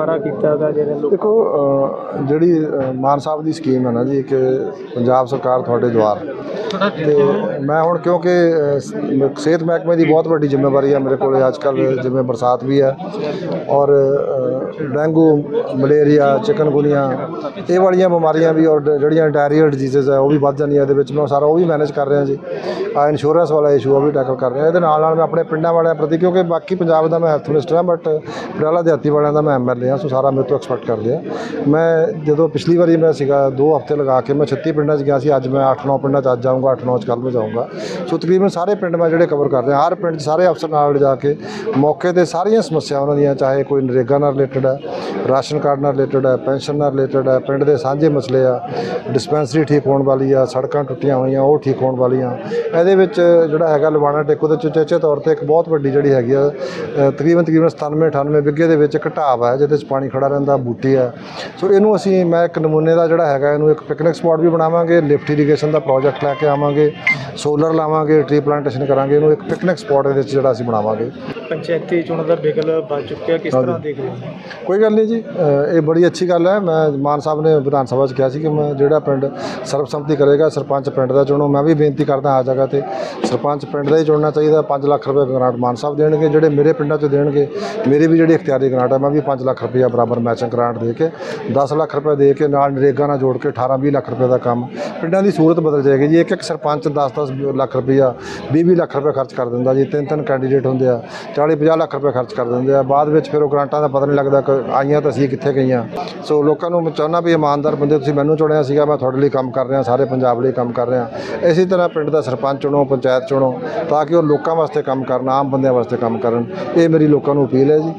ਸਾਰਾ ਕੀਤਾ ਗਾ ਜਿਹੜੇ ਲੋਕ ਦੇਖੋ ਅਹ, ਜਿਹੜੀ ਅਹ, ਮਾਨ ਸਾਹਿਬ ਦੀ ਸਕੀਮ ਹੈ ਨਾ ਜੀ ਕਿ ਪੰਜਾਬ ਸਰਕਾਰ ਤੁਹਾਡੇ ਦੁਆਰ। ਤੇ ਮੈਂ ਹੁਣ ਕਿਉਂਕਿ ਅਹ, ਸ- ਸਿਹਤ ਮਹਿਕਮੇ ਦੀ ਬਹੁਤ ਵੱਡੀ ਜ਼ਿੰਮੇਵਾਰੀ ਹੈ ਮੇਰੇ ਕੋਲ ਅੱਜ ਕੱਲ ਜਿਵੇਂ ਬਰਸਾਤ ਵੀ ਹੈ। ਔਰ ਅਹ, ਡੇਂਗੂ ਮਲੇਰੀਆ ਚਿਕਨਗੁਨੀਆ ਇਹ ਵਾਲੀਆਂ ਬਿਮਾਰੀਆਂ ਵੀ ਔਰ ਡ- ਜਿਹੜੀਆਂ ਡਾਇਰੀਅਲ ਡਿਜੀਜ਼ ਹੈ ਉਹ ਵੀ ਵੱਧ ਜਾਂਦੀਆਂ ਇਹਦੇ ਵਿੱਚ। ਮੈਂ ਸਾਰਾ ਉਹ ਵੀ ਮੈਨੇਜ ਕਰ ਰਿਹਾ ਜੀ। ਆ ਇੰਸ਼ੋਰੈਂਸ ਵਾਲਾ ਇਸ਼ੂ ਉਹ ਵੀ ਟੈਕਲ ਕਰ ਰਿਹਾ। ਇਹਦੇ ਨਾਲ ਨਾਲ ਮੈਂ ਆਪਣੇ ਪਿੰਡਾਂ ਵਾਲਿਆਂ ਪ੍ਰਤੀ ਕਿਉਂਕਿ ਬਾਕੀ ਪੰਜਾਬ ਦਾ ਮੈਂ ਹੈਲਥ ਮਿਨਿਸਟਰ ਹਾਂ ਬਟ ਪਟਿਆਲਾ ਦਿਹਾਤੀ ਵਾਲਿਆਂ ਦਾ ਮੈਂ ਐਮਐਲਏ ਹਾਂ ਸੋ ਸਾਰਾ ਮੇਰੇ ਤੋਂ ਐਕਸਪੈਕਟ ਕਰਦੇ ਆ। ਮੈਂ ਜਦੋਂ ਪਿਛਲੀ ਵਾਰੀ ਮੈਂ ਸੀਗਾ 2 ਹਫ਼ਤੇ ਲਗਾ ਕੇ ਮੈਂ 36 ਪਿੰਡਾਂ 'ਚ ਗਿਆ ਸੀ, ਅੱਜ ਮੈਂ 8-9 ਪਿੰਡਾਂ 'ਚ ਅੱਜ ਜਾਊਂਗਾ 8-9 'ਚ ਕੱਲ੍ਹ ਨੂੰ ਜਾਊਂਗਾ। ਸੋ ਤਕਰੀਬਨ ਸਾਰੇ ਪਿੰਡ ਮੈਂ ਜਿਹੜੇ ਕਵਰ ਕਰ ਰਿਹਾ, ਹਰ ਪਿੰਡ 'ਚ ਸਾਰੇ ਅਫਸਰ ਨਾਲ ਜਾ ਕੇ ਮੌਕੇ ਤੇ ਸਾਰੀਆਂ ਸਮੱਸਿਆਵਾਂ ਉਹਨਾਂ ਦੀਆਂ, ਚਾਹੇ ਕੋਈ ਨਰੇਗਾ ਨਾਲ ਰਿਲੇਟਡ ਹੈ ਰਾਸ਼ਨ ਕਾਰਡ ਨਾਲ ਰਿਲੇਟਡ ਹੈ ਪੈਨਸ਼ਨ ਨਾਲ ਰਿਲੇਟਡ ਹੈ ਪਿੰਡ ਦੇ ਸਾਂਝੇ ਮਸਲੇ ਆ ਡਿਸਪੈਂਸਰੀ ਠੀਕ ਹੋਣ ਵਾਲੀ ਆ, ਸੜਕਾਂ ਟੁੱਟੀਆਂ ਹੋਈਆਂ, ਉਹ ਠੀਕ ਹੋਣ ਵਾਲੀਆਂ। ਇਹਦੇ ਵਿੱਚ ਜਿਹੜਾ ਹੈਗਾ ਲਵਾਣਾ ਟੇਕੋ ਦੇ ਚੁਚੇਚੇ ਤੌਰ ਤੇ ਇੱਕ ਬਹੁਤ ਵੱਡੀ ਜਿਹੜੀ ਹੈਗੀ ਆ ਤਕਰੀਬਨ ਤਕਰੀਬਨ 97 98 ਬਿੱਗੇ ਦੇ ਵਿੱਚ ਇੱਕ ਢਾਬ ਹੈ ਜਿਹਦੇ 'ਚ ਪਾਣੀ ਖੜਾ ਰਹਿੰਦਾ ਬੂਟੀ ਹੈ। ਸੋ ਇਹਨੂੰ ਅਸੀਂ ਮੈਂ ਇੱਕ ਨਮੂਨੇ ਦਾ ਜਿਹੜਾ ਹੈਗਾ ਇਹਨੂੰ ਇੱਕ ਪਿਕਨਿਕ ਸਪੌਟ ਵੀ ਬਣਾਵਾਂਗੇ ਲਿਫਟ ਇਰੀਗੇਸ਼ਨ ਦਾ ਪ੍ਰੋਜੈਕਟ ਲੈ ਕੇ ਆਵਾਂਗੇ ਸੋਲਰ ਲਾਵਾਂਗੇ ਟ੍ਰੀ ਪਲਾਂਟੇਸ਼ਨ ਕਰਾਂਗੇ ਇਹਨੂੰ ਇੱਕ ਪਿਕਨਿਕ ਸਪੌਟ ਇਹਦੇ 'ਚ ਜਿਹੜਾ ਅਸੀਂ ਬਣਾਵਾਂਗੇ। ਪੰਚਾਇਤੀ ਚੋਣ ਦਾ ਬਿਗਲ ਵੱਜ ਚੁੱਕਿਆ ਕਿਸ ਤਰ੍ਹਾਂ ਦੇਖ ਰਹੇ ਹੋ? ਕੋਈ ਗੱਲ ਨਹੀਂ ਜੀ ਇਹ ਬੜੀ ਅੱਛੀ ਗੱਲ ਹੈ। ਮੈਂ ਮਾਨ ਸਾਹਿਬ ਨੇ ਵਿਧਾਨ ਸਭਾ 'ਚ ਕਿਹਾ ਸੀ ਕਿ ਮੈਂ ਜਿਹੜਾ ਪਿੰਡ ਸਰਬਸੰਮਤੀ ਕਰੇਗਾ ਸਰਪੰਚ ਪਿੰਡ ਦਾ ਚੁਣੋ। ਮੈਂ ਵੀ ਬੇਨਤੀ ਕਰਦਾ ਆ ਜਗ੍ਹਾ ਤੇ ਸਰਪੰਚ ਪਿੰਡ ਦਾ ਹੀ ਚੁਣਨਾ ਚਾਹੀਦਾ। 5 ਲੱਖ ਰੁਪਏ ਗ੍ਰਾਂਟ ਮਾਨ ਸਾਹਿਬ ਦੇਣਗੇ ਜਿਹੜੇ ਮੇਰੇ ਪਿੰਡਾਂ 'ਚ ਦੇਣਗੇ ਮੇਰੀ ਵੀ ਜਿਹੜੀ ਇਖਤਿਆਰੀ ਗ੍ਰਾਂਟ ਹੈ ਮੈਂ ਵੀ 5 ਲੱਖ ਰੁਪਏ ਬਰਾਬਰ ਮੈਚਿੰਗ ਗ੍ਰਾਂਟ ਦੇ ਕੇ 10 ਲੱਖ ਰੁਪਏ ਦੇ ਕੇ ਨਾਲ ਨਰੇਗਾ ਨਾਲ ਜੋੜ ਕੇ 18 20 ਲੱਖ ਰੁਪਏ ਦਾ ਕੰਮ। ਪਿੰਡਾਂ ਦੀ ਸੂਰਤ ਬਦਲ ਜਾਏਗੀ ਜੀ। ਇੱਕ ਇੱਕ ਸਰਪੰਚ 10 10 ਲੱਖ ਰੁਪਈਆ 20 20 ਲੱਖ ਰੁਪਏ ਖਰਚ ਕਰ ਦਿੰਦਾ ਜੀ। ਤਿੰਨ ਤਿੰਨ ਕੈਂਡੀਡੇਟ ਹੁੰਦੇ ਆ 40 50 ਲੱਖ ਰੁਪਏ ਖਰਚ ਕਰ ਦਿੰਦੇ ਆ। ਬਾਅਦ ਵਿੱਚ ਫਿਰ ਉਹ ਗ੍ਰਾਂਟਾਂ ਦਾ ਪਤਾ ਨਹੀਂ ਲੱਗਦਾ ਕਿ ਆਈਆਂ ਤਾਂ ਅਸੀਂ ਕਿੱਥੇ ਗਈਆਂ। ਸੋ ਲੋਕਾਂ ਨੂੰ ਮੈਂ ਚਾਹੁੰਦਾ ਵੀ ਇਮਾਨਦਾਰ ਬੰਦੇ ਤੁਸੀਂ ਮੈਨੂੰ ਚੁਣਿਆ ਸੀਗਾ, ਮੈਂ ਤੁਹਾਡੇ ਲਈ ਕੰਮ ਕਰ ਰਿਹਾ, ਸਾਰੇ ਪੰਜਾਬ ਲਈ ਕੰਮ ਕਰ ਰਿਹਾ। ਇਸੇ ਤਰ੍ਹਾਂ ਪਿੰਡ ਦਾ ਸਰਪੰਚ ਚੁਣੋ, ਪੰਚਾਇਤ ਚੁਣੋ, ਤਾਂ ਕਿ ਉਹ ਲੋਕਾਂ ਵਾਸਤੇ ਕੰਮ ਕਰਨ, ਆਮ ਬੰਦਿਆਂ ਵਾਸਤੇ ਕੰਮ ਕਰਨ। ਇਹ ਮੇਰੀ ਲੋਕਾਂ ਨੂੰ ਅਪੀਲ ਹੈ ਜੀ।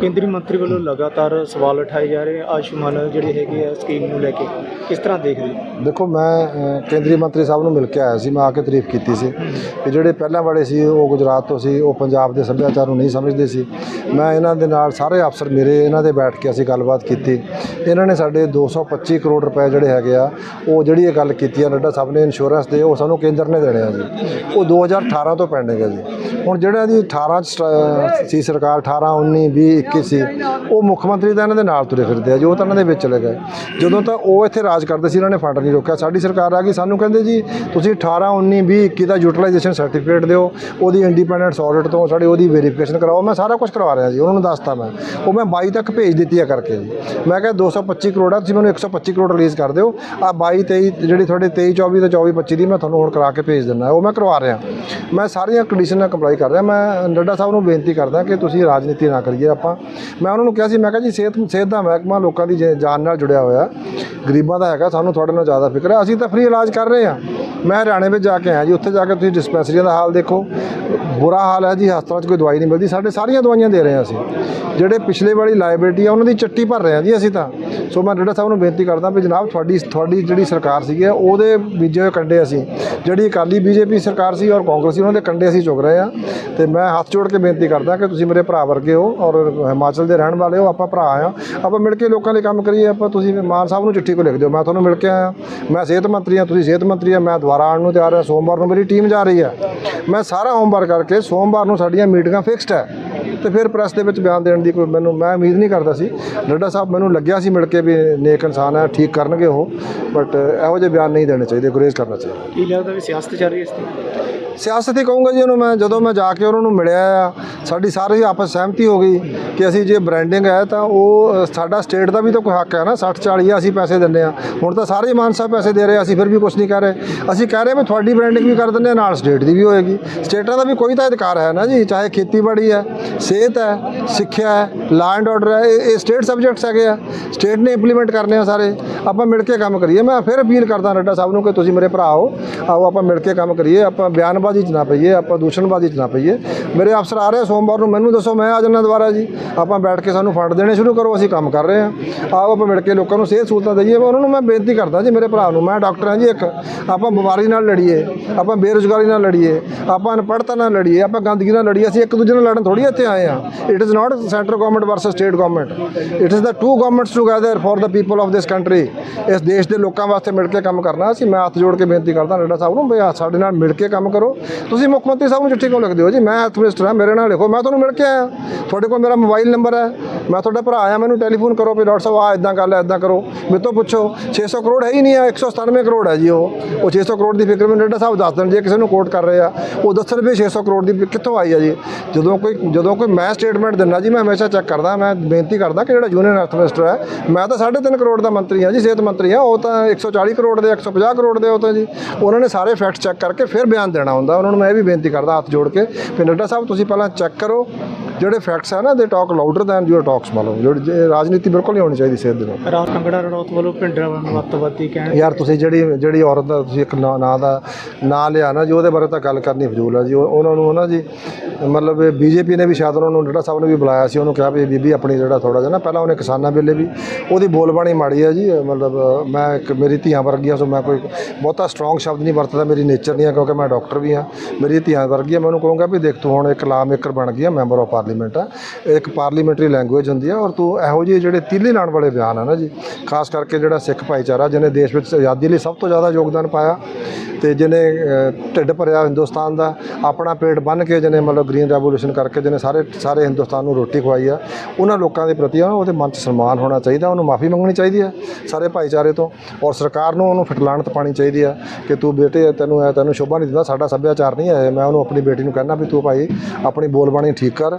ਕੇਂਦਰੀ ਮੰਤਰੀ ਵੱਲੋਂ ਲਗਾਤਾਰ ਸਵਾਲ ਉਠਾਏ ਜਾ ਰਹੇ ਆਯੁਸ਼ਮਾਨ ਜਿਹੜੇ ਹੈਗੇ ਆ ਸਕੀਮ ਨੂੰ ਲੈ ਕੇ ਕਿਸ ਤਰ੍ਹਾਂ ਦੇਖਦੇ ਦੇਖੋ ਮੈਂ ਅ, ਕੇਂਦਰੀ ਮੰਤਰੀ ਸਾਹਿਬ ਨੂੰ ਮਿਲ ਕੇ ਆਇਆ ਸੀ ਮੈਂ ਆ ਕੇ ਤਾਰੀਫ ਕੀਤੀ ਸੀ ਕਿ ਜਿਹੜੇ ਪਹਿਲਾਂ ਵਾਲੇ ਸੀ ਉਹ ਗੁਜਰਾਤ ਤੋਂ ਸੀ ਉਹ ਪੰਜਾਬ ਦੇ ਸੱਭਿਆਚਾਰ ਨੂੰ ਨਹੀਂ ਸਮਝਦੇ ਸੀ। ਮੈਂ ਇਹਨਾਂ ਦੇ ਨਾਲ ਸਾਰੇ ਅਫਸਰ ਮੇਰੇ ਇਹਨਾਂ ਦੇ ਬੈਠ ਕੇ ਅਸੀਂ ਗੱਲਬਾਤ ਕੀਤੀ। ਇਹਨਾਂ ਨੇ ਸਾਡੇ 225 ਕਰੋੜ ਰੁਪਏ ਜਿਹੜੇ ਹੈਗੇ ਆ ਉਹ ਜਿਹੜੀ ਇਹ ਗੱਲ ਕੀਤੀ ਆ ਨੱਡਾ ਸਾਹਿਬ ਨੇ ਇੰਸ਼ੋਰੈਂਸ ਦੇ ਉਹ ਸਾਨੂੰ ਕੇਂਦਰ ਨੇ ਦੇਣੇ ਆ ਜੀ। ਉਹ 2018 ਤੋਂ ਪੈਂਡਿੰਗ ਹੈ ਜੀ। ਹੁਣ ਜਿਹੜਾ ਦੀ 18 ਚ ਸਟ- ਸੀ ਸਰਕਾਰ 18 19 20 21 ਸੀ, ਉਹ ਮੁੱਖ ਮੰਤਰੀ ਤਾਂ ਇਹਨਾਂ ਦੇ ਨਾਲ ਤੁਰੇ ਫਿਰਦੇ ਆ ਜੋ ਤਾਂ ਇਹਨਾਂ ਦੇ ਵਿੱਚ ਚਲੇ ਗਏ। ਜਦੋਂ ਤਾਂ ਉਹ ਇੱਥੇ ਰਾਜ ਕਰਦੇ ਸੀ, ਇਹਨਾਂ ਨੇ ਫੰਡ ਨਹੀਂ ਰੋਕਿਆ। ਸਾਡੀ ਸਰਕਾਰ ਆ ਗਈ, ਸਾਨੂੰ ਕਹਿੰਦੇ ਜੀ, ਤੁਸੀਂ 18 19 20 21 ਦਾ ਯੂਟਿਲਾਈਜੇਸ਼ਨ ਸਰਟੀਫਿਕੇਟ ਦਿਓ, ਉਹਦੀ ਇੰਡੀਪੈਂਡੈਂਟ ਆਡਿਟ ਤੋਂ ਸਾਡੀ ਉਹਦੀ ਵੈਰੀਫਿਕੇਸ਼ਨ ਕਰਾਓ। ਮੈਂ ਸਾਰਾ ਕੁਝ ਕਰਵਾ ਰਿਹਾ ਜੀ, ਉਹਨਾਂ ਨੂੰ ਦੱਸਤਾ ਮੈਂ। ਉਹ ਮੈਂ 22 ਤੱਕ ਭੇਜ ਦਿੱਤੀ ਆ ਕਰਕੇ ਜੀ। ਮੈਂ ਕਿਹਾ 225 ਕਰੋੜ ਆ, ਤੁਸੀਂ ਮੈਨੂੰ 125 ਕਰੋੜ ਰਿਲੀਜ਼ ਕਰ ਦਿਓ। ਆ 22 23 ਜਿਹੜੀ ਤੁਹਾਡੇ 23 24 ਤੇ 24 25 ਦੀ ਮੈਂ ਤੁਹਾਨੂੰ ਹੁਣ ਕਰਾ ਕੇ ਭੇਜ ਦਿੰਦਾ। ਉਹ ਮੈਂ ਕਰਵਾ ਰਿਹਾ। ਮੈਂ ਸਾਰੀਆਂ ਕੰਡੀਸ਼ਨਾਂ ਕੰਪਲਾਈ ਕਰ ਰਿਹਾ। ਮੈਂ ਨੱਡਾ ਸਾਹਿਬ ਨੂੰ ਬੇਨਤੀ ਕਰਦਾ ਕਿ ਤੁਸੀਂ ਰਾਜਨੀਤੀ ਨਾ ਕਰੀਏ ਆਪਾਂ। ਮੈਂ ਉਹਨਾਂ ਨੂੰ ਕਿਹਾ ਸੀ, ਮੈਂ ਕਿਹਾ ਜੀ, ਸਿਹਤ ਸਿਹਤ ਦਾ ਮਹਿਕਮਾ ਲੋਕਾਂ ਦੀ ਜੇ- ਜਾਨ ਨਾਲ ਜੁੜਿਆ ਹੋਇਆ। ਗਰੀਬਾਂ ਦਾ ਹੈਗਾ, ਸਾਨੂੰ ਤੁਹਾਡੇ ਨਾਲ ਜ਼ਿਆਦਾ ਫਿਕਰ ਹੈ। ਅਸੀਂ ਤਾਂ ਫ੍ਰੀ ਇਲਾਜ ਕਰ ਰਹੇ ਹਾਂ। ਮੈਂ ਹਰਿਆਣੇ ਵਿੱਚ ਜਾ ਕੇ ਆਇਆ ਜੀ। ਉੱਥੇ ਜਾ ਕੇ ਤੁਸੀਂ ਡਿਸਪੈਂਸਰੀਆਂ ਦਾ ਹਾਲ ਦੇਖੋ। ਬੁਰਾ ਹਾਲ ਹੈ ਜੀ, ਹਸਪਤਾਲ 'ਚ ਕੋਈ ਦਵਾਈ ਨਹੀਂ ਮਿਲਦੀ। ਸਾਡੇ ਸਾਰੀਆਂ ਦਵਾਈਆਂ ਦੇ ਰਹੇ ਹਾਂ ਅਸੀਂ। ਜਿਹੜੇ ਪਿਛਲੇ ਵਾਲੀ ਲਾਇਬਿਲਿਟੀ ਆ, ਉਹਨਾਂ ਦੀ ਚੱਟੀ ਭਰ ਰਹੇ ਹਾਂ ਜੀ ਅਸੀਂ ਤਾਂ। ਸੋ ਮੈਂ ਡਾਕਟਰ ਸਾਹਿਬ ਨੂੰ ਬੇਨਤੀ ਕਰਦਾ ਵੀ ਜਨਾਬ, ਤੁਹਾਡੀ ਤੁਹਾਡੀ ਜਿਹੜੀ ਸਰਕਾਰ ਸੀਗੀ, ਉਹਦੇ ਬੀਜੇ ਹੋਏ ਕੰਡੇ ਅਸੀਂ। ਜਿਹੜੀ ਅਕਾਲੀ ਬੀਜੇਪੀ ਸਰਕਾਰ ਸੀ ਔਰ ਕਾਂਗਰਸੀ ਉਹਨਾਂ ਦੇ ਕੰਡੇ ਅਸੀਂ ਚੁਗ ਰਹੇ ਹਾਂ। ਤੇ ਮੈਂ ਹੱਥ ਜੋੜ ਕੇ ਬੇਨਤੀ ਕਰਦਾ ਕਿ ਤੁਸੀਂ ਮੇਰੇ ਭਰਾ ਵਰਗੇ ਹੋ ਔਰ ਹਿਮਾਚਲ ਦੇ ਰਹਿਣ ਵਾਲੇ ਹੋ, ਆਪਾਂ ਭਰਾ ਆ ਆਪਾਂ ਮਿਲ ਕੇ ਲੋਕਾਂ ਲਈ ਕੰਮ ਕਰੀਏ, ਆਪਾਂ ਤੁਸੀਂ ਮਾਨ ਸਾਹਿਬ ਨੂੰ ਚਿੱਠੀ ਕੋ ਲਿਖ ਦਿਓ, ਮੈਂ ਤੁਹਾਨੂੰ ਮਿਲ ਕੇ ਆਇਆ। ਮੈਂ ਸਿਹਤ ਮੰਤਰੀ ਹਾਂ, ਤੁਸੀਂ ਸਿਹਤ ਮੰਤਰੀ ਆ ਮੈਂ ਦੁਬਾਰਾ ਆਉਣ ਨੂੰ ਤਿਆਰ ਹਾਂ। ਸੋਮਵਾਰ ਨੂੰ ਮੇਰੀ ਟੀਮ ਜਾ ਰਹੀ ਹੈ। ਮੈਂ ਸਾਰਾ ਹੋਮਵਰਕ ਕਰਕੇ ਸੋਮਵਾਰ ਨੂੰ ਸਾਡੀਆਂ ਮੀਟਿੰਗਾਂ ਫਿਕਸਡ ਹੈ। ਤੇ ਫਿਰ ਪ੍ਰੈਸ ਦੇ ਵਿੱਚ ਬਿਆਨ ਦੇਣ ਦੀ ਕੋਈ ਮੈਨੂੰ ਮੈਂ ਉਮੀਦ ਨਹੀਂ ਕਰਦਾ ਸੀ। ਨੱਡਾ ਸਾਹਿਬ ਮੈਨੂੰ ਲੱਗਿਆ ਸੀ ਮਿਲ ਕੇ ਵੀ ਨੇਕ ਇਨਸਾਨ ਹੈ ਠੀਕ ਕਰਨਗੇ ਉਹ ਬਟ ਇਹੋ ਜਿਹੇ ਬਿਆਨ ਨਹੀਂ ਦੇਣੇ ਚਾਹੀਦੇ ਗੁਰੇਜ਼ ਕਰਨਾ ਚਾਹੀਦਾ। ਕੀ ਲੱਗਦਾ ਵੀ ਸਿਆਸਤ ਚੱਲ ਰਹੀ ਹੈ ਇਸ ਤੇ? ਸਿਆਸਤ ਹੀ ਕਹੂੰਗਾ ਜੀ ਉਹਨੂੰ ਮੈਂ ਜਦੋਂ ਮੈਂ ਜਾ ਕੇ ਉਹਨਾਂ ਨੂੰ ਮਿਲਿਆ ਆ ਸਾਡੀ ਸਾਰੀ ਆਪਸ ਸਹਿਮਤੀ ਹੋ ਗਈ ਕਿ ਅਸੀਂ ਜੇ ਬ੍ਰਾਂਡਿੰਗ ਹੈ ਤਾਂ ਉਹ ਸਾਡਾ ਸਟੇਟ ਦਾ ਵੀ ਤਾਂ ਕੋਈ ਹੱਕ ਹੈ ਨਾ 60 40 ਅਸੀਂ ਪੈਸੇ ਦਿੰਦੇ ਆ ਹੁਣ ਤਾਂ ਸਾਰੇ ਹੀ ਮਾਨ ਸਾਹਿਬ ਪੈਸੇ ਦੇ ਰਹੇ ਅਸੀਂ ਫਿਰ ਵੀ ਕੁਝ ਨਹੀਂ ਕਹਿ ਰਹੇ। ਅਸੀਂ ਕਹਿ ਰਹੇ ਵੀ ਤੁਹਾਡੀ ਬ੍ਰਾਂਡਿੰਗ ਵੀ ਕਰ ਦਿੰਦੇ ਆ ਨਾਲ ਸਟੇਟ ਦੀ ਵੀ ਹੋਏਗੀ। ਸਟੇਟਾਂ ਦਾ ਵੀ ਕੋਈ ਤਾਂ ਅਧਿਕਾਰ ਹੈ ਨਾ ਜੀ ਚਾਹੇ ਖੇਤੀਬਾੜੀ ਹੈ ਸਿਹਤ ਹੈ, ਸਿੱਖਿਆ ਹੈ ਲਾ ਐਂਡ ਆਰਡਰ ਹੈ, ਇਹ ਇਹ ਸਟੇਟ ਸਬਜੈਕਟਸ ਹੈਗੇ ਆ। ਸਟੇਟ ਨੇ ਇੰਪਲੀਮੈਂਟ ਕਰਨੇ ਆ ਸਾਰੇ। ਆਪਾਂ ਮਿਲ ਕੇ ਕੰਮ ਕਰੀਏ। ਮੈਂ ਫਿਰ ਅਪੀਲ ਕਰਦਾ ਰੱਡਾ ਸਾਹਿਬ ਨੂੰ ਕਿ ਤੁਸੀਂ ਮੇਰੇ ਭਰਾ ਹੋ। ਆਓ ਆਪਾਂ ਮਿਲ ਕੇ ਕੰਮ ਕਰੀਏ। ਆਪਾਂ ਬਿਆਨਬਾਜ਼ੀ 'ਚ ਨਾ ਪਈਏ, ਆਪਾਂ ਦੂਸ਼ਣਬਾਜ਼ੀ 'ਚ ਨਾ ਪਈਏ। ਮੇਰੇ ਅਫਸਰ ਆ ਰਹੇ ਆ ਸੋਮਵਾਰ ਨੂੰ। ਮੈਨੂੰ ਦੱਸੋ, ਮੈਂ ਆ ਜਾਣਾ ਦੁਬਾਰਾ ਜੀ। ਆਪਾਂ ਬੈਠ ਕੇ ਸਾਨੂੰ ਫੰਡ ਦੇਣੇ ਸ਼ੁਰੂ ਕਰੋ। ਅਸੀਂ ਕੰਮ ਕਰ ਰਹੇ ਹਾਂ ਆਓ ਆਪਾਂ ਮਿਲ ਕੇ ਲੋਕਾਂ ਨੂੰ ਸਿਹਤ ਸਹੂਲਤਾਂ ਦਈਏ। ਉਹਨਾਂ ਨੂੰ ਮੈਂ ਬੇਨਤੀ ਕਰਦਾ ਜੀ, ਮੇਰੇ ਭਰਾ ਨੂੰ। ਮੈਂ ਡਾਕਟਰ ਹਾਂ ਜੀ ਇੱਕ। ਆਪਾਂ ਬਿਮਾਰੀ ਨਾਲ ਲੜੀਏ। ਆਪਾਂ ਬੇਰੁਜ਼ਗਾਰੀ ਨਾਲ ਲੜੀਏ। ਆਪਾਂ ਅਨਪੜ੍ਹਤਾ ਨਾਲ ਲੜੀਏ। ਆਪਾਂ ਗੰਦਗੀ ਨਾਲ ਲੜੀਏ। ਅਸੀਂ ਇੱਕ ਦੂਜੇ ਨਾਲ ਲੜਨ ਥੋੜੀ ਇੱਥੇ ਆਏ। ਆ। It is not centre government versus state government it is the two governments together for the people of this country ਇਸ ਦੇਸ਼ ਦੇ ਲੋਕਾਂ ਵਾਸਤੇ ਮਿਲ ਕੇ ਕੰਮ ਕਰਨਾ। ਅਸੀਂ ਮੈਂ ਹੱਥ ਜੋੜ ਕੇ ਬੇਨਤੀ ਕਰਦਾ ਨੱਡਾ ਸਾਹਿਬ ਨੂੰ ਵੀ ਸਾਡੇ ਨਾਲ ਮਿਲ ਕੇ ਕੰਮ ਕਰੋ। ਤੁਸੀਂ ਮੁੱਖ ਮੰਤਰੀ ਸਾਹਿਬ ਨੂੰ ਚਿੱਠੀ ਕਿਉਂ ਲਿਖਦੇ ਹੋ ਜੀ? ਮੈਂ ਹੈਲਥ ਮਿਨਿਸਟਰ ਹਾਂ, ਮੇਰੇ ਨਾਲ ਲਿਖੋ। ਮੈਂ ਤੁਹਾਨੂੰ ਮਿਲ ਕੇ ਆਇਆ। ਤੁਹਾਡੇ ਕੋਲ ਮੇਰਾ ਮੋਬਾਈਲ ਨੰਬਰ ਹੈ। ਮੈਂ ਤੁਹਾਡਾ ਭਰਾ ਆ ਮੈਨੂੰ ਟੈਲੀਫੋਨ ਕਰੋ ਵੀ ਡਾਕਟਰ ਸਾਹਿਬ ਆ ਇਦਾਂ ਗੱਲ ਹੈ ਇਦਾਂ ਕਰੋ। ਮੇਰੇ ਤੋਂ ਪੁੱਛੋ 600 ਕਰੋੜ ਹੈ ਹੀ ਨਹੀਂ ਆ 197 ਕਰੋੜ ਹੈ ਜੀ ਉਹ। ਉਹ 600 ਕਰੋੜ ਦੀ ਫਿਕਰ ਮੈਨੂੰ ਡਾਕਟਰ ਸਾਹਿਬ ਦੱਸ ਦੇਣ ਜੇ ਕਿਸੇ ਨੂੰ ਕੋਟ ਕਰ ਰਹੇ ਆ। ਉਹ ਦੱਸਣ ਵੀ 600 ਕਰੋੜ ਦੀ ਕਿੱਥੋਂ ਆਈ ਆ ਜੀ? ਜਦੋਂ ਕੋਈ ਜਦੋਂ ਕੋਈ ਮੈਂ ਸਟੇਟਮੈਂਟ ਦਿੰਦਾ ਜੀ, ਮੈਂ ਹਮੇਸ਼ਾ ਚੈੱਕ ਕਰਦਾ, ਮੈਂ ਬੇਨਤੀ ਕਰਦਾ ਕਿ ਜਿਹੜਾ ਯੂਨੀਅਨ ਅਰਥ ਮਿਨਿਸਟਰ ਹੈ, ਮੈਂ ਤਾਂ 3.5 ਕਰੋੜ ਦਾ ਮੰਤਰੀ ਹਾਂ ਜੀ, ਸਿਹਤ ਮੰਤਰੀ ਹਾਂ, ਉਹ ਤਾਂ 140 ਕਰੋੜ ਦੇ 150 ਕਰੋੜ ਦੇ ਉਹ ਤਾਂ ਜੀ। ਉਹਨਾਂ ਨੇ ਸਾਰੇ ਫੈਕਟ ਚੈੱਕ ਕਰਕੇ ਫਿਰ ਬਿਆਨ ਦੇਣਾ ਹੁੰਦਾ, ਉਹਨਾਂ ਨੂੰ ਮੈਂ ਇਹ ਵੀ ਬੇਨਤੀ ਕਰਦਾ ਹੱਥ ਜੋੜ ਕੇ, ਵੀ ਨੱਡਾ ਸਾਹਿਬ, ਤੁਸੀਂ ਪਹਿਲਾਂ ਚੈੱਕ ਕਰੋ। ਜਿਹੜੇ ਫੈਕਟਸ ਹੈ ਨਾ they talk louder than your talks ਮਤਲਬ ਜਿਹੜੀ ਜੇ ਰਾਜਨੀਤੀ ਬਿਲਕੁਲ ਨਹੀਂ ਹੋਣੀ ਚਾਹੀਦੀ ਸਿਹਤ ਦੇ ਨਾਲ। ਰਾਜ ਕੰਗੜਾ ਰਣੌਤ ਵੱਲੋਂ ਭਿੰਡਰਾਂ ਵੱਲ ਵੱਤਵਾਦੀ ਕਹਿਣ। ਯਾਰ ਤੁਸੀਂ ਜਿਹੜੀ ਜਿਹੜੀ ਔਰਤ ਦਾ ਤੁਸੀਂ ਇੱਕ ਨਾਂ ਨਾਂ ਦਾ ਨਾਂ ਲਿਆ ਨਾ ਜੀ ਉਹਦੇ ਬਾਰੇ ਤਾਂ ਗੱਲ ਕਰਨੀ ਫਜ਼ੂਲ ਹੈ ਜੀ। ਉਹ- ਉਹਨਾਂ ਨੂੰ ਨਾ ਜੀ ਮਤਲਬ ਬੀਜੇਪੀ ਨੇ ਵੀ ਸ਼ਾਇਦ ਉਹਨਾਂ ਨੂੰ ਡੱਡਾ ਸਾਹਿਬ ਨੇ ਵੀ ਬੁਲਾਇਆ ਸੀ ਉਹਨੂੰ ਕਿਹਾ ਵੀ ਬੀਬੀ ਆਪਣੀ ਜਿਹੜਾ ਥੋੜਾ ਜਿਹਾ ਨਾ ਪਹਿਲਾਂ ਉਹਨੇ ਕਿਸਾਨਾਂ ਵੇਲੇ ਵੀ ਉਹਦੀ ਬੋਲਬਾਣੀ ਮਾੜੀ ਹੈ ਜੀ ਮਤਲਬ ਮੈਂ ਇੱਕ ਮੇਰੀ ਧੀਆਂ ਵਰਗੀ ਹਾਂ ਸੋ ਮੈਂ ਕੋਈ ਬਹੁਤਾ ਸਟਰੋਂਗ ਸ਼ਬਦ ਨਹੀਂ ਵਰਤਦਾ ਮੇਰੀ ਨੇਚਰ ਨਹੀਂ ਹੈ ਕਿਉਂਕਿ ਮੈਂ ਡਾਕਟਰ ਵੀ ਹਾਂ ਮੇਰੀ ਧੀਆਂ ਵਰਗੀ ਹੈ ਮੈਂ ਉਹਨੂੰ ਕਹੂੰਗਾ ਵੀ ਦੇਖ ਤੂੰ ਹੁਣ ਇੱਕ ਲਾ ਮੇਕਰ ਬਣ ਗਈ ਹੈ ਮੈਂਬਰ ਆਫ ਪਾਰਲੀਮੈਂਟ ਆ। ਇੱਕ ਪਾਰਲੀਮੈਂਟਰੀ ਲੈਂਗੁਏਜ ਹੁੰਦੀ ਆ ਔਰ ਤੂੰ ਇਹੋ ਜਿਹੇ ਜਿਹੜੇ ਤੀਲੇ ਲਾਉਣ ਵਾਲੇ ਬਿਆਨ ਆ ਨਾ ਜੀ, ਖਾਸ ਕਰਕੇ ਜਿਹੜਾ ਸਿੱਖ ਭਾਈਚਾਰਾ ਜਿਹਨੇ ਦੇਸ਼ ਵਿੱਚ ਆਜ਼ਾਦੀ ਲਈ ਸਭ ਤੋਂ ਜ਼ਿਆਦਾ ਯੋਗਦਾਨ ਪਾਇਆ ਤੇ ਜਿਹਨੇ ਢਿੱਡ ਭਰਿਆ ਹਿੰਦੁਸਤਾਨ ਦਾ, ਆਪਣਾ ਪੇਟ ਬੰਨ੍ਹ ਕੇ ਜਿਹਨੇ ਮਤਲਬ ਗ੍ਰੀਨ ਰੈਵੋਲੂਸ਼ਨ ਕਰਕੇ ਜਿਹਨੇ ਸਾਰੇ ਸਾਰੇ ਹਿੰਦੁਸਤਾਨ ਨੂੰ ਰੋਟੀ ਖਵਾਈ ਆ, ਉਹਨਾਂ ਲੋਕਾਂ ਦੇ ਪ੍ਰਤੀ ਨਾ ਉਹਦੇ ਮਨ 'ਚ ਸਨਮਾਨ ਹੋਣਾ ਚਾਹੀਦਾ, ਉਹਨੂੰ ਮਾਫੀ ਮੰਗਣੀ ਚਾਹੀਦੀ ਹੈ ਸਾਰੇ ਭਾਈਚਾਰੇ ਤੋਂ ਔਰ ਸਰਕਾਰ ਨੂੰ ਉਹਨੂੰ ਫਟਲਾਣਤ ਪਾਣੀ ਚਾਹੀਦੀ ਆ ਕਿ ਤੂੰ ਬੇਟੇ, ਤੈਨੂੰ ਇਹ ਤੈਨੂੰ ਸ਼ੋਭਾ ਨਹੀਂ ਦਿੰਦਾ, ਸਾਡਾ ਸੱਭਿਆਚਾਰ ਨਹੀਂ ਹੈ, ਮੈਂ ਉਹਨੂੰ ਆਪਣੀ ਬੇਟੀ ਨੂੰ ਕਹਿੰਦਾ ਵੀ ਤੂੰ ਭਾਈ ਆਪਣੀ ਬੋਲਬਾਣੀ ਠੀਕ ਕਰ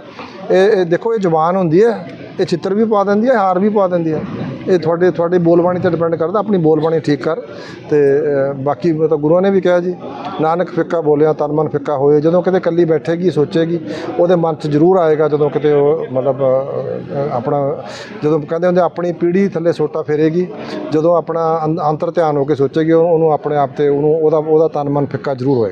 ਇਹ ਇਹ ਦੇਖੋ, ਇਹ ਜ਼ੁਬਾਨ ਹੁੰਦੀ ਹੈ, ਇਹ ਚਿੱਤਰ ਵੀ ਪਾ ਦਿੰਦੀ ਹੈ, ਹਾਰ ਵੀ ਪਾ ਦਿੰਦੀ ਹੈ। ਇਹ ਤੁਹਾਡੇ, ਤੁਹਾਡੀ ਬੋਲਬਾਣੀ ਤੇ ਡਿਪੈਂਡ ਕਰਦਾ, ਆਪਣੀ ਬੋਲਬਾਣੀ ਠੀਕ ਕਰ। ਤੇ ਬਾਕੀ ਮੈਂ ਤਾਂ ਗੁਰੂਆਂ ਨੇ ਵੀ ਕਿਹਾ ਜੀ, ਨਾਨਕ ਫਿੱਕਾ ਬੋਲਿਆ, ਤਨ ਮਨ ਫਿੱਕਾ ਹੋਏ, ਜਦੋਂ ਕਿਤੇ ਕੱਲੀ ਬੈਠੇਗੀ, ਸੋਚੇਗੀ, ਉਹਦੇ ਮਨ 'ਚ ਜ਼ਰੂਰ ਆਏਗਾ, ਜਦੋਂ ਕਿਤੇ ਉਹ ਮਤਲਬ ਆਪਣਾ, ਜਦੋਂ ਕਹਿੰਦੇ ਹੁੰਦੇ ਆਪਣੀ ਪੀੜ੍ਹੀ ਥੱਲੇ ਸੋਟਾ ਫੇਰੇਗੀ, ਜਦੋਂ ਆਪਣਾ ਅੰਤ- ਅੰਤਰ ਧਿਆਨ ਹੋ ਕੇ ਸੋਚੇਗੀ, ਉਹਨੂੰ ਆਪਣੇ ਆਪ ਤੇ ਉਹਨੂੰ, ਉਹਦਾ ਉਹਦਾ ਤਨ ਮਨ ਫਿੱਕਾ ਜ਼ਰੂਰ ਹੋਏਗਾ।